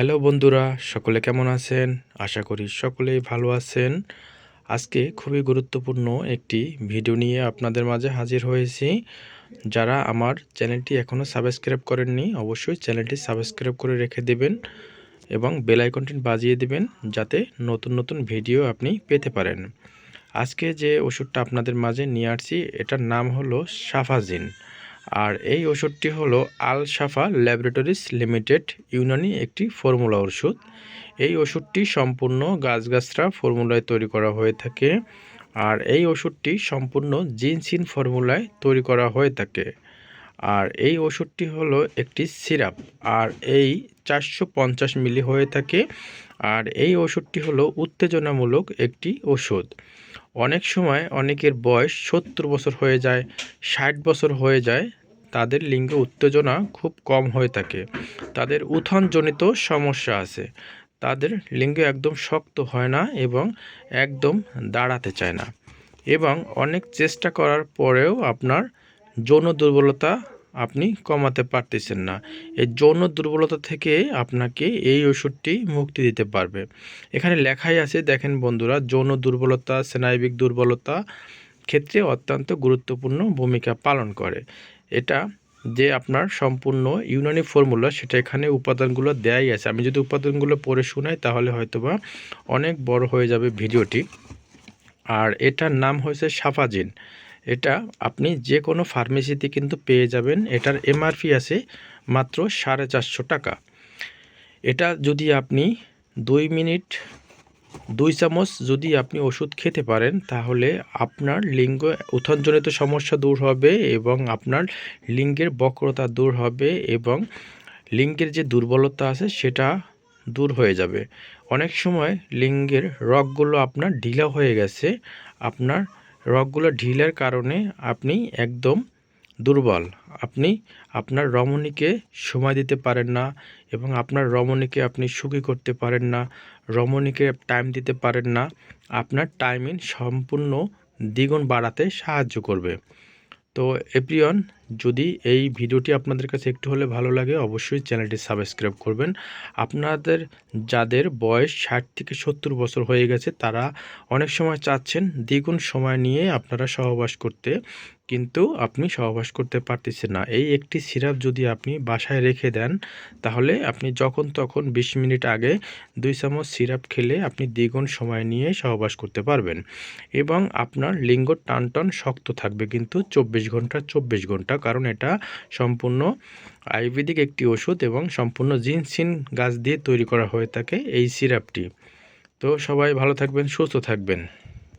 Hello বন্ধুরা, সকলে কেমন আছেন? আশা করি সকলেই ভালো আছেন। আজকে খুবই গুরুত্বপূর্ণ একটি ভিডিও নিয়ে আপনাদের মাঝে হাজির হয়েছি। যারা আমার চ্যানেলটি এখনও সাবস্ক্রাইব করেননি, অবশ্যই চ্যানেলটি সাবস্ক্রাইব করে রেখে দেবেন এবং বেল আইকনটি বাজিয়ে দেবেন, যাতে নতুন নতুন ভিডিও আপনি পেতে পারেন। আজকে যে ওষুধটা আপনাদের মাঝে নিয়ে আসছি, এটার নাম হলো সাফাজিন। আর এই ওষুধটি হলো আল সাফা ল্যাবরেটরিজ লিমিটেড, ইউনানি একটি ফর্মুলা ওষুধ। এই ওষুধটি সম্পূর্ণ গাছগাছরা ফর্মুলায় তৈরি করা হয়ে থাকে। আর এই ওষুধটি সম্পূর্ণ জিনসিন ফর্মুলায় তৈরি করা হয়ে থাকে। আর এই ওষুধটি হলো একটি সিরাপ। আর এই চারশো পঞ্চাশ মিলি হয়ে থাকে। আর এই ওষুধটি হলো উত্তেজনামূলক একটি ওষুধ। অনেক সময় অনেকের বয়স সত্তর বছর হয়ে যায়, ষাট বছর হয়ে যায়, তাদের লিঙ্গ উত্তেজনা খুব কম হয়ে থাকে। তাদের উত্থানজনিত সমস্যা আছে। তাদের লিঙ্গ একদম শক্ত হয় না এবং একদম দাঁড়াতে চায় না। এবং অনেক চেষ্টা করার পরেও আপনার যৌন দুর্বলতা আপনি কমাতে পারতেছেন না। এই যৌন দুর্বলতা থেকে আপনাকে এই ওষুধটি মুক্তি দিতে পারবে। এখানে লেখাই আছে, দেখেন বন্ধুরা, যৌন দুর্বলতা, স্নায়বিক দুর্বলতা ক্ষেত্রে অত্যন্ত গুরুত্বপূর্ণ ভূমিকা পালন করে। এটা যে আপনার সম্পূর্ণ ইউনানি ফর্মুলা, সেটা এখানে উপাদানগুলো দেয়াই আছে। আমি যদি উপাদানগুলো পড়ে শোনাই, তাহলে হয়তোবা অনেক বড় হয়ে যাবে ভিডিওটি। আর এটার নাম হয়েছে সাফাজিন। এটা আপনি যে কোনো ফার্মেসিতে কিন্তু পেয়ে যাবেন। এটার এমআরপি আছে মাত্র সাড়ে চারশো টাকা। এটা যদি আপনি দুই মিনিট, দুই চামচ যদি আপনি ওষুধ খেতে পারেন, তাহলে আপনার লিঙ্গ উত্থানজনিত সমস্যা দূর হবে এবং আপনার লিঙ্গের বক্রতা দূর হবে এবং লিঙ্গের যে দুর্বলতা আছে সেটা দূর হয়ে যাবে। অনেক সময় লিঙ্গের রগগুলো আপনার ঢিলা হয়ে গেছে, আপনার রগগুলো ঢিলের কারণে আপনি একদম দুর্বল। আপনি আপনার রমণীকে সময় দিতে পারেন না এবং আপনার রমণীকে আপনি সুখী করতে পারেন না, রমণীকে টাইম দিতে পারেন না। আপনার টাইমিং সম্পূর্ণ দ্বিগুণ বাড়াতে সাহায্য করবে। তো এপ্রিয়ন যদি এই ভিডিওটি আপনাদের কাছে একটু হলে ভালো লাগে, অবশ্যই চ্যানেলটি সাবস্ক্রাইব করবেন। আপনাদের, যাদের বয়স ষাট থেকে সত্তর বছর হয়ে গেছে, তারা অনেক সময় চাচ্ছেন দ্বিগুণ সময় নিয়ে আপনারা সহবাস করতে। কিন্তু আপনি সহবাস করতে পারতেছেন না। এই একটি সিরাপ যদি আপনি বাসায় রেখে দেন, তাহলে আপনি যখন তখন বিশ মিনিট আগে দুই চামচ সিরাপ খেলে আপনি দ্বিগুণ সময় নিয়ে সহবাস করতে পারবেন। এবং আপনার লিঙ্গ টানটন শক্ত থাকবে, কিন্তু চব্বিশ ঘণ্টা চব্বিশ ঘণ্টা কারণ এটা সম্পূর্ণ আয়ুর্বেদিক একটি ওষুধ এবং সম্পূর্ণ জিনসিন গাছ দিয়ে তৈরি করা হয়ে থাকে এই সিরাপটি। তো সবাই ভালো থাকবেন, সুস্থ থাকবেন।